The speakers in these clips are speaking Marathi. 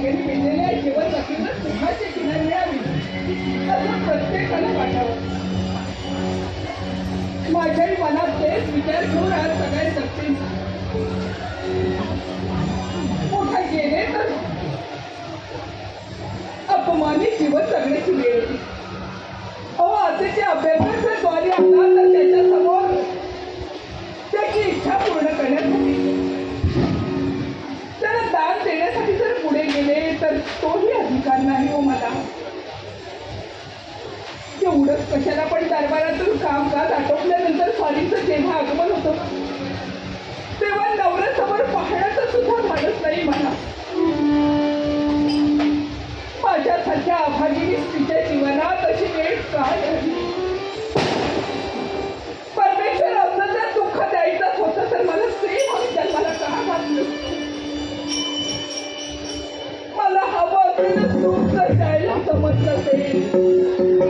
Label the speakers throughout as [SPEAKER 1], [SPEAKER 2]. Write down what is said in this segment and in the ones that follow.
[SPEAKER 1] भाग्याने मिळलेल्या जीवन सुखाची किनार मिळावी. असं प्रत्येकाला वाटावं. माझ्याही मनात तेच विचार घेऊन आज सगळे जगतील मोठा गेले तर? अपमानित जीवन जगण्याची वेळ. येते अहो आताचे अभ्यासाचे द्वारे आणला एवढंच कशाला पण दरबारातून कामकाज आटोपल्यानंतर स्वारीचं जेव्हा आगमन होतं तेव्हा नवऱ्यासमोर पाहण्याचं सुद्धा मानत नाही मला माझ्यासारख्या आभागी स्त्रीच्या जीवनात अशी वेळ काय परमेश्वर असं जर दुःख द्यायचंच होतं तर मला स्त्री म्हणून जन्माला का घातलं मला हवं असलेलं सुख जर द्यायला समजलं ते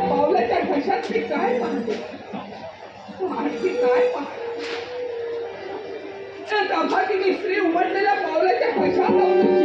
[SPEAKER 1] पावलाच्या घशात मी काय पाहते? काय पाहते? एक अभागिनी स्त्री उमटलेल्या पावलाच्या घशात